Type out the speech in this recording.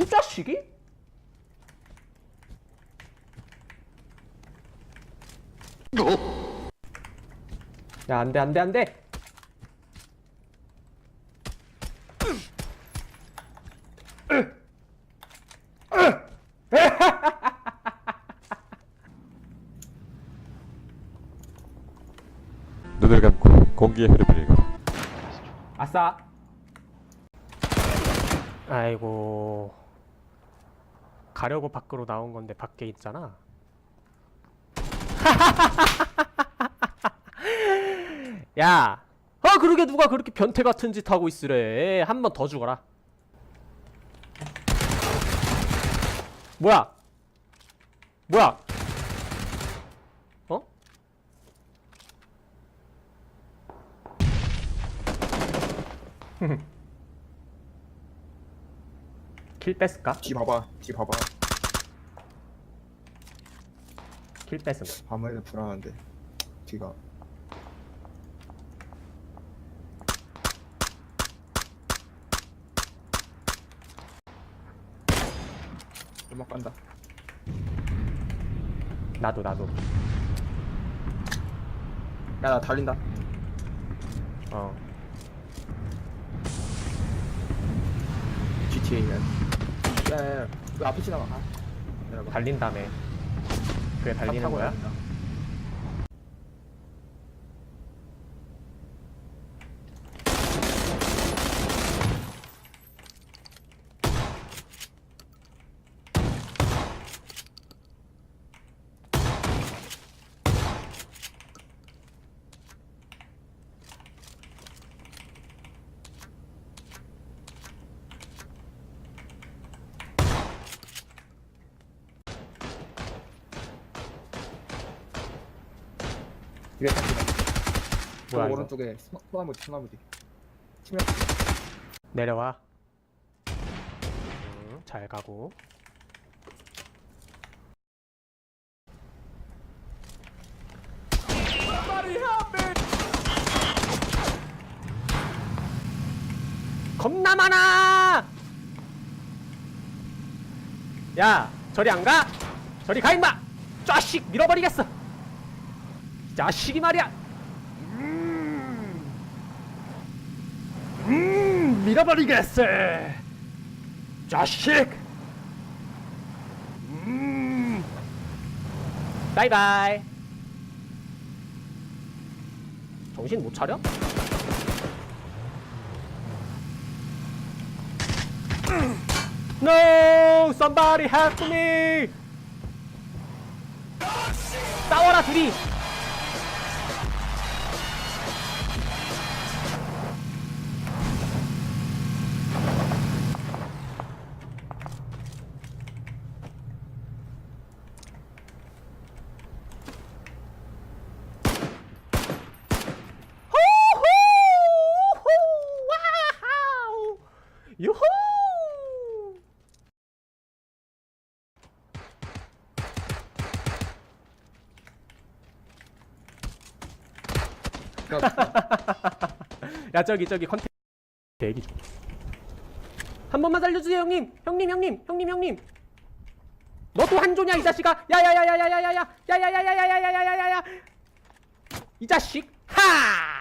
이 자식이? 야 안돼 안돼 안돼 눈을 감고 공기의 흐름을 읽어라. 아싸 아이고 가려고 밖으로 나온 건데 밖에 있잖아 야 아, 그러게 누가 그렇게 변태 같은 짓 하고 있으래. 한 번 더 죽어라. 뭐야? 뭐야? 어? 킬 뺐을까? 뒤 봐봐 뒤 봐봐 킬 뺐음. 밤에는 불안한데 뒤가 음악 간다 나도 나도. 야 나 달린다 어. GTA면 야야야 그 앞에 지나가 아, 내려봐 달린 다음에. 그게 차 달리는 타고 거야? 다닌다. 뒤에 탑니다 뭐야 이거? 오른쪽에 소- 소나무 뒤 소나무 뒤 치명 내려와. 응, 잘 가고. 겁나 많아! 야, 저리 안 가? 저리 가 임마! 짜식 밀어버리겠어. 이 자식이 말이야. 음, 음 밀어버리겠어. 자식. 음. 바이바이. 정신 못 차려? No! Somebody help me! 싸워라 둘이! 유후! 야 저기 저기 컨텐츠 대기 중. 한 번만 살려주세요 형님 형님 형님 형님 형님 너도 한조냐 이 자식아 야야야야야야야야 야야야야야야야야야야 이 자식 하